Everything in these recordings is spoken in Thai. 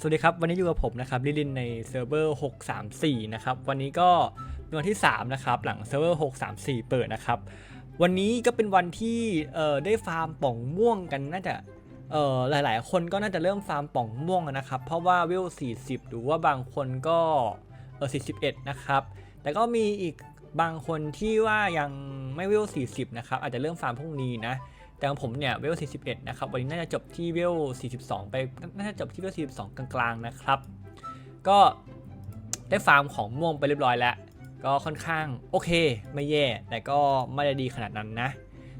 สวัสดีครับ วันนี้อยู่กับผมนะครับลิลินในเซิร์ฟเวอร์634 นะครับวันนี้ก็เป็นวันที่ 3 นะครับหลังเซิร์ฟเวอร์634 เปิดนะครับ วันนี้ก็เป็นวันที่เอ่อได้ฟาร์มป่องม่วงกันน่าจะเอ่อหลายๆ คนก็น่าจะเริ่มฟาร์มป่องม่วงนะครับ เพราะว่าเวล40 หรือว่าบางคนก็เออ41 นะครับ แต่ก็มีอีกบางคนที่ว่ายังไม่เวล40 นะครับอาจจะเริ่มฟาร์มพรุ่งนี้นะ แต่ของผมเนี่ยเวล 41 นะครับ วันนี้น่าจะจบที่เวล 42 ไป น่าจะจบที่เวล 42 กลางๆ นะครับ ก็ได้ฟาร์มของม่วงไปเรียบร้อยแล้ว ก็ค่อนข้างโอเค ไม่แย่ แต่ก็ไม่ได้ดีขนาดนั้นนะ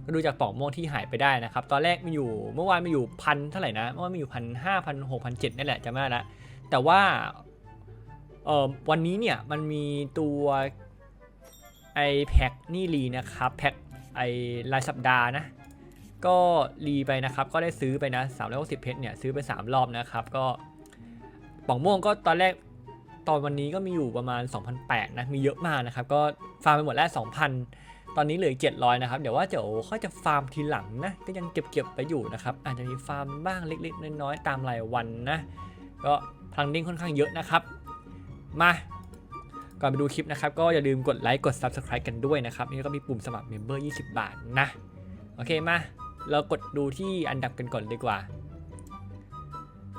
ก็ดูจากป่องม่วงที่หายไปได้นะครับ ตอนแรกมีอยู่ เมื่อวานมีอยู่พันเท่าไหร่นะ เมื่อวานมีอยู่พันห้าพันหกพันเจ็ดนี่แหละจำไม่ได้ละ แต่ว่าเอ่อวันนี้เนี่ยมันมีตัวไอแพ็กนี่รีนะครับ แพ็กไอรายสัปดาห์นะ ก็รีไปนะครับก็ได้ซื้อไปนะ360เพชรเนี่ยซื้อไป 3 รอบนะครับก็ป่องม่วงก็ตอนแรกตอนวันนี้ก็มีอยู่ประมาณ2,800นะมีเยอะมากนะครับก็ฟาร์มไปหมดแล้ว 2,000 ตอนนี้เหลือ700นะครับเดี๋ยวว่าเดี๋ยวค่อยจะฟาร์มทีหลังนะก็ยังเก็บๆไปอยู่นะครับอาจจะมีฟาร์มบ้างเล็กๆน้อยๆตามรายวันนะก็พลังเด้งค่อนข้างเยอะนะครับ มาก่อนไปดูคลิปนะครับ ก็อย่าลืมกดไลค์กด Subscribe กันด้วยนะครับนี่ก็มีปุ่มสมัครเมมเบอร์20 บาทนะ โอเคมา เรากดดูที่อันดับกันก่อนดีกว่า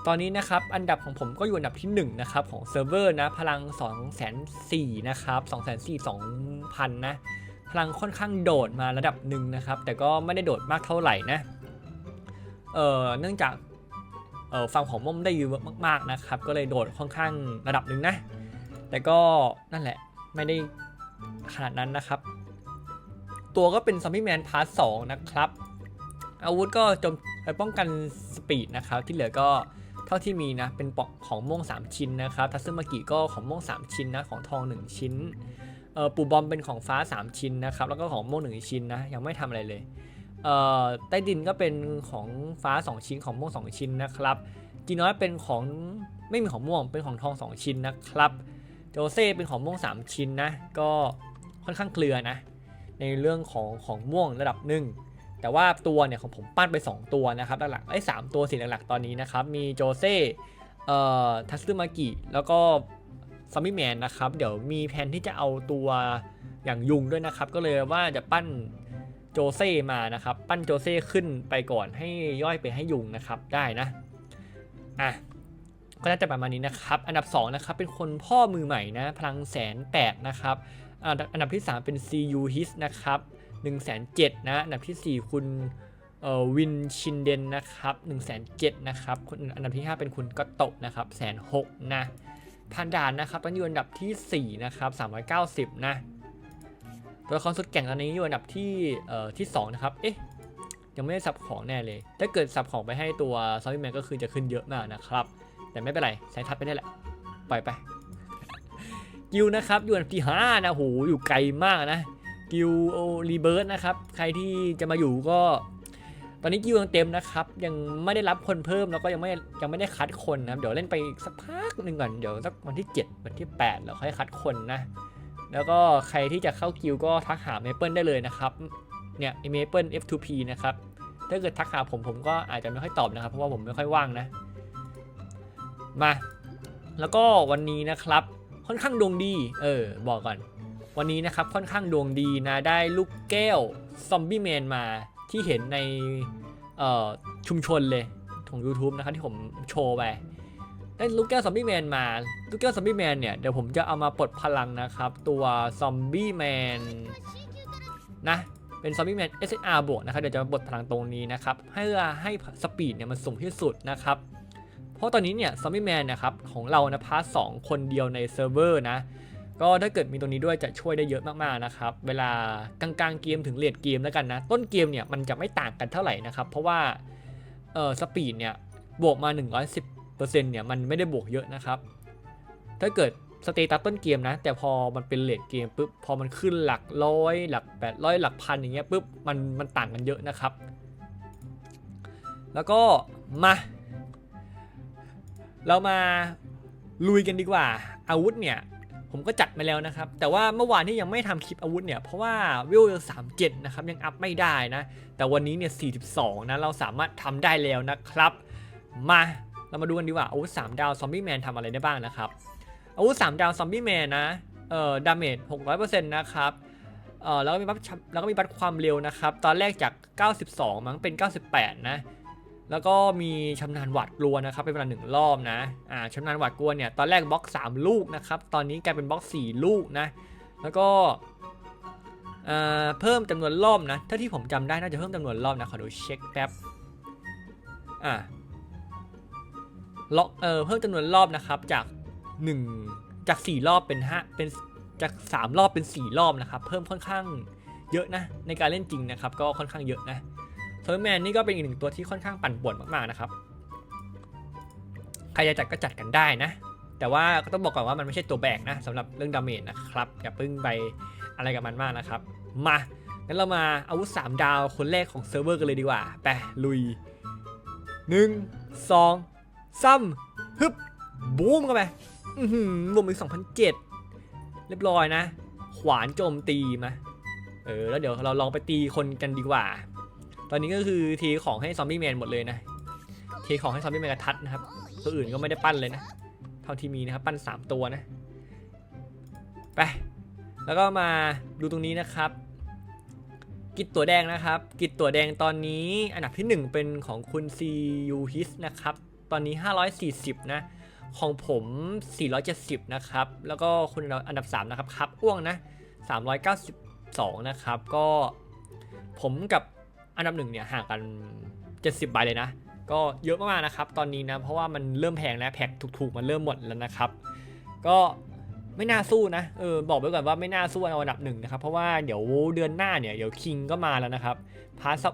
ตอนนี้นะครับอันดับของผมก็อยู่อันดับที่1นะครับของเซิร์ฟเวอร์นะพลัง2 0 0 0นะครับ2 4 2,000นะพลังค่อนข้างโดดมาระดับหนึ่งนะครับ แต่ก็ไม่ได้โดดมากเท่าไหร่นะเอ่อเนื่องจากเอ่อฟังของม่อมได้เยอะมากๆนะครับ ก็เลยโดดค่อนข้างระดับหนึ่งนะ แต่ก็นั่นแหละไม่ได้ขนาดนั้นนะครับ ตัวก็เป็นซอมบี้แมนพาร์ทสนะครับ อาวุธก็จมไปป้องกันสปีดนะครับ ที่เหลือก็เท่าที่มีนะ เป็นปอกของม่วง 3 ชิ้นนะครับทัซึมากิก็ของม่วง 3 ชิ้นนะ ของทอง 1 ชิ้นเอ่อปูบอมเป็นของฟ้า 3 ชิ้นนะครับ แล้วก็ของม่วง1ชิ้นนะ ยังไม่ทำอะไรเลยเอ่อใต้ดินก็เป็นของฟ้า 2 ชิ้นของม่วง 2 ชิ้นนะครับจีน้อยเป็นของไม่มีของม่วงเป็นของทอง 2 ชิ้นนะครับ โจเซ่เป็นของม่วง 3 ชิ้นนะ ก็ค่อนข้างเกลือนะ ในเรื่องของของม่วงระดับหนึ่ง แต่ว่าตัวเนี่ยของผมปั้นไป 2 ตัวนะครับหลักๆไอ้สามตัวสีหลักๆตอนนี้นะครับมีโจเซ่เอ่อทัตสึมากิแล้วก็ซอมบี้แมนนะครับเดี๋ยวมีแผนที่จะเอาตัวอย่างยุงด้วยนะครับ ก็เลยว่าจะปั้นโจเซ่มานะครับ ปั้นโจเซ่ขึ้นไปก่อนให้ย่อยไปให้ยุงนะครับได้นะอะก็น่าจะประมาณนี้นะครับ อันดับ2นะครับเป็นคนพ่อมือใหม่นะพลังแสนแปดนะครับอันดับอันดับที่ 3 เป็น CU His นะครับ 1 0 0 0 0นะอันดับทีสี่ 4 คุณวินชินเดนนะครับ1 0 0 0 0นะครับคนอันดับที่ 5 เป็นคุณก็โตะนะครับแสนหกนะพันดานนะครับตอนนี้อยู่อันดับทีสี่ 4 นะครับ 390 นะ ตัวละครสุดแก่งตอนนี้อยู่อันดับที่เอ่อที่ 2 นะครับ เอ๊ะ ยังไม่ได้สับของแน่เลย ถ้าเกิดสับของไปให้ตัวซอมบี้แมนก็คือจะขึ้นเยอะมากนะครับ แต่ไม่เป็นไร ใช้ทัดไปได้แหละ ปล่อยไป กิวนะครับ อยู่อันดับที่ 5 นะโหอยู่ไกลมากนะ กิวโอรีเบิร์ดนะครับ ใครที่จะมาอยู่ก็ ตอนนี้กิวยังเต็มนะครับ ยังไม่ได้รับคนเพิ่มแล้วก็ยังไม่ยังไม่ได้คัดคนนะครับ เดี๋ยวเล่นไปสักพักหนึ่งก่อน เดี๋ยวสักวันที่ 7 วันที่8แล้วค่อยคัดคนนะ แล้วก็ใครที่จะเข้ากิวก็ทักหาเมเปิลได้เลยนะครับ เนี่ยเมเปิล F2P นะครับ ถ้าเกิดทักหาผมผมก็อาจจะไม่ค่อยตอบนะครับ เพราะว่าผมไม่ค่อยว่างนะ มา แล้วก็วันนี้นะครับค่อนข้างดวงดี เออ บอกก่อน วันนี้นะครับค่อนข้างดวงดีนะได้ลูกแก้วซอมบี้แมนมาที่เห็นในชุมชนเลยของ YouTube นะครับที่ผมโชว์ไปได้ลูกแก้วซอมบี้แมนมา ลูกแก้วซอมบี้แมนเนี่ยเดี๋ยวผมจะเอามาปลดพลังนะครับ ตัวซอมบี้แมนนะเป็นซอมบี้แมน SR บวกนะครับเดี๋ยวจะมาปลดพลังตรงนี้นะครับให้ให้สปีดเนี่ยมันสูงที่สุดนะครับ เพราะตอนนี้เนี่ยซอมบี้แมนนะครับของเรานะพาร์ทสองคนเดียวในเซิร์ฟเวอร์นะ ก็ถ้าเกิดมีตรงนี้ด้วยจะช่วยได้เยอะมากๆนะครับ เวลากลางๆเกมถึงเลดเกมแล้วกันนะ ต้นเกมเนี่ยมันจะไม่ต่างกันเท่าไหร่นะครับ เพราะว่าเออสปีดเนี่ยบวกมา 110%เนี่ยมันไม่ได้บวกเยอะนะครับ ถ้าเกิดสเตตัสต้นเกมนะ แต่พอมันเป็นเลดเกมปุ๊บพอมันขึ้นหลักร้อยหลัก800หลักพันอย่างเงี้ยปุ๊บมันมันต่างกันเยอะนะครับ แล้วก็มาเรามาลุยกันดีกว่า อาวุธเนี่ย ผมก็จัดมาแล้วนะครับ แต่ว่าเมื่อวานที่ยังไม่ทำคลิปอาวุธเนี่ย เพราะว่าวิวสามเจ็ดนะครับยังอัพไม่ได้นะ แต่วันนี้เนี่ย42นะเราสามารถทำได้แล้วนะครับ มาเรามาดูกันดีกว่าอาวุธ3ดาวซอมบี้แมนทำอะไรได้บ้างนะครับอาวุธ3ดาวซอมบี้แมนนะเอ่อดาเมจ600%นะครับเอ่อแล้วก็มีบัฟแล้วก็มีบัฟความเร็วนะครับ ตอนแรกจาก 92 มั้งเป็น 98 นะ แล้วก็มีชำนาญหวาดกลัวนะครับเป็นเวลาหนึ่งรอบนะอ่าชำนาญหวาดกลัวเนี่ยตอนแรกบล็อก 3 ลูกนะครับตอนนี้กลายเป็นบล็อก 4 ลูกนะแล้วก็เอ่อเพิ่มจำนวนรอบนะถ้าที่ผมจำได้น่าจะเพิ่มจำนวนรอบนะขอดูเช็คแป๊บอ่าล็อกเอ่อเพิ่มจำนวนรอบนะครับจาก 1 จาก 4 รอบเป็น5เป็นจาก 3 รอบเป็น 4 รอบนะครับเพิ่มค่อนข้างเยอะนะในการเล่นจริงนะครับก็ค่อนข้างเยอะนะ เทอร์แมนนี่ก็เป็นอีกหนึ่งตัวที่ค่อนข้างปั่นป่วนมากๆนะครับ ใครจะจัดก็จัดกันได้นะ แต่ว่าก็ต้องบอกก่อนว่ามันไม่ใช่ตัวแบกนะสำหรับเรื่องดาเมจนะครับอย่าเพิ่งไปอะไรกับมันมากนะครับ มางั้นเรามาอาวุธ 3 ดาวคนแรกของเซิร์ฟเวอร์กันเลยดีกว่า ไปลุย 1 2 3ฮึบบูมเข้าไปอือหือรวมอีก2007 เรียบร้อยนะ ขวานโจมตีมา เออ แล้วเดี๋ยวเราลองไปตีคนกันดีกว่า ตอนนี้ก็คือทีของให้ซอมบี้แมนหมดเลยนะ ทีของให้ซอมบี้แมนกระทัดนะครับ ตัวอื่นก็ไม่ได้ปั้นเลยนะ เท่าที่มีนะครับ ปั้น 3 ตัวนะ ไป แล้วก็มาดูตรงนี้นะครับ กิจตัวแดงนะครับ กิจตัวแดงตอนนี้อันดับที่ 1 เป็นของคุณ CU His นะครับ ตอนนี้ 540 นะ ของผม 470 นะครับ แล้วก็คุณอันดับ 3 นะครับครับอ้วงนะ 392 นะครับ ก็ผมกับ อันดับหนึ่งเนี่ยห่างกัน 70ใบเลยนะ ก็เยอะมากๆนะครับ ตอนนี้นะเพราะว่ามันเริ่มแพงแล้วแพ็คถูกๆมันเริ่มหมดแล้วนะครับ ก็ไม่น่าสู้นะเออบอกไว้ก่อนว่าไม่น่าสู้อันดับหนึ่งนะครับ เพราะว่าเดี๋ยวเดือนหน้าเนี่ยเดี๋ยวคิงก็มาแล้วนะครับพาร์ท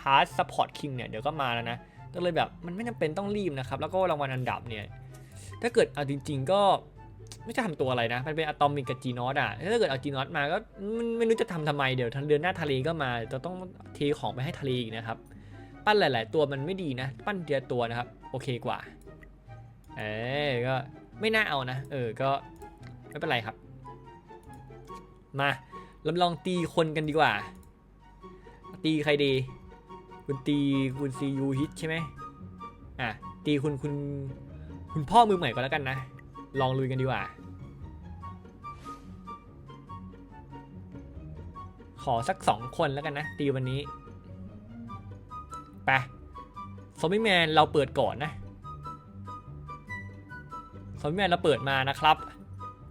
พาร์ทซัพพอร์ตคิงเนี่ยเดี๋ยวก็มาแล้วนะก็เลยแบบมันไม่จำเป็นต้องรีบนะครับ แล้วก็รางวัลอันดับเนี่ยถ้าเกิดเอาจริง ๆ ก็ ไม่จะทำตัวอะไรนะ มันเป็นอะตอมิกกับจีนอตอะ ถ้าเกิดเอาจีนอตมาก็มันไม่รู้จะทำทำไมเดี๋ยวเดือนหน้าทะเลก็มาจะต้องเทของไปให้ทะเลอีกนะครับ ปั้นหลาย ๆ ตัวมันไม่ดีนะ ปั้นเดียวตัวนะครับ โอเคกว่า เออก็ไม่น่าเอานะ เออ ก็ไม่เป็นไรครับ มาลำลองตีคนกันดีกว่า ตีใครดี คุณตีคุณซียูฮิตใช่ไหมอะ ตีคุณคุณ คุณพ่อมือใหม่ก็แล้วกันนะ ลองลุยกันดีกว่า ขอสักสองคนแล้วกันนะ ตีวันนี้ ไปซอมบี้แมนเราเปิดก่อนนะซอมบี้แมนเราเปิดมานะครับ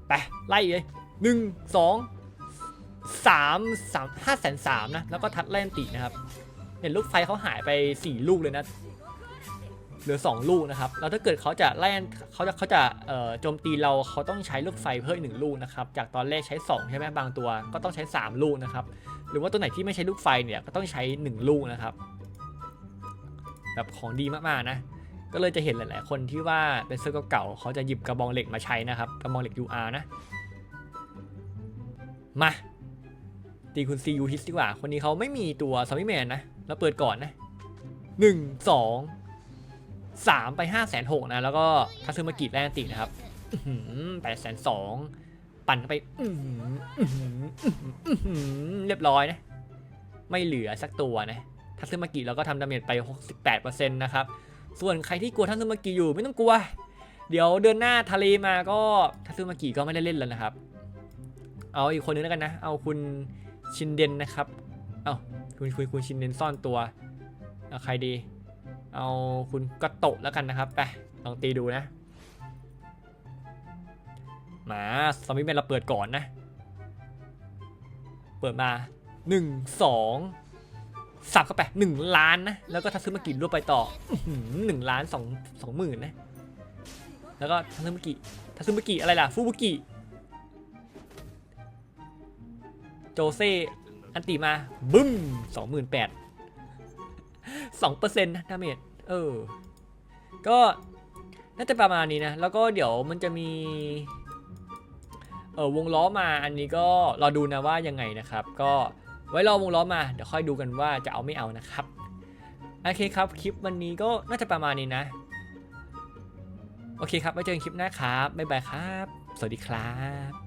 ไป ไล่เลยหนึ่งสองสามสามห้าแสนสามนะ แล้วก็ทัดแล่นตีนะครับ เห็นลูกไฟเขาหายไปสี่ลูกเลยนะ เหลือ 2 ลูกนะครับ แล้วถ้าเกิดเขาจะไล่เขาจะเขาจะโจมตีเราเขาต้องใช้ลูกไฟเพิ่มหนึ่งลูกนะครับ จากตอนแรกใช้ 2 ใช่ไหมบางตัว ก็ต้องใช้ 3 ลูกนะครับ หรือว่าตัวไหนที่ไม่ใช้ลูกไฟเนี่ยก็ต้องใช้ 1 ลูกนะครับ แบบของดีมากๆนะ ก็เลยจะเห็นหลาย ๆ คนที่ว่าเป็นเสื้อเก่าเขาจะหยิบกระบองเหล็กมาใช้นะครับ กระบองเหล็ก UR นะ มาตีคุณซียูฮิสดีกว่า คนนี้เขาไม่มีตัวซอมบี้แมนนะ แล้วเปิดก่อนนะหนึ่ งสามไปห้าแสนหกนะแล้วก็ทัซึมากิแลนตินะครับแปดแสนสองปั่นเข้าไปเรียบร้อยนะ ไม่เหลือสักตัวนะทัซึมากิเราก็ทำดาเมจไป 68%นะครับ ส่วนใครที่กลัวทัซึมากิอยู่ไม่ต้องกลัว เดี๋ยวเดือนหน้าทะเลมาก็ทัซึมากิก็ไม่ได้เล่นแล้วนะครับ เอาอีกคนนึงแล้วกันนะ เอาคุณชินเดนนะครับ เอาคุณคุยคุณชินเดนซ่อนตัวเอาใครดี เอาคุณกระโตะแล้วกันนะครับไปลองตีดูนะมาซอมบี้แมนเราเปิดก่อนนะ เปิดมา 1 2 สับเข้าไป 1 ล้านนะ แล้วก็ทัซึมากิรวบไปต่อหนึ่งล้านสองสองหมื่นนะ แล้วก็ทัซึมากิทัซึมากิอะไรล่ะ ฟูบุกิ โจเซ อันติมา บึ้มสองหมื่นแปดสองเปอร์เซ็นต์นะดาเมจ เออ ก็น่าจะประมาณนี้นะ แล้วก็เดี๋ยวมันจะมี เออวงล้อมาอันนี้ก็รอดูนะว่ายังไงนะครับ ก็ไว้รอวงล้อมาเดี๋ยวค่อยดูกันว่าจะเอาไม่เอานะครับโอเคครับคลิปวันนี้ก็น่าจะประมาณนี้นะ โอเคครับไว้เจอกันคลิปหน้าครับบ๊ายบายครับ สวัสดีครับ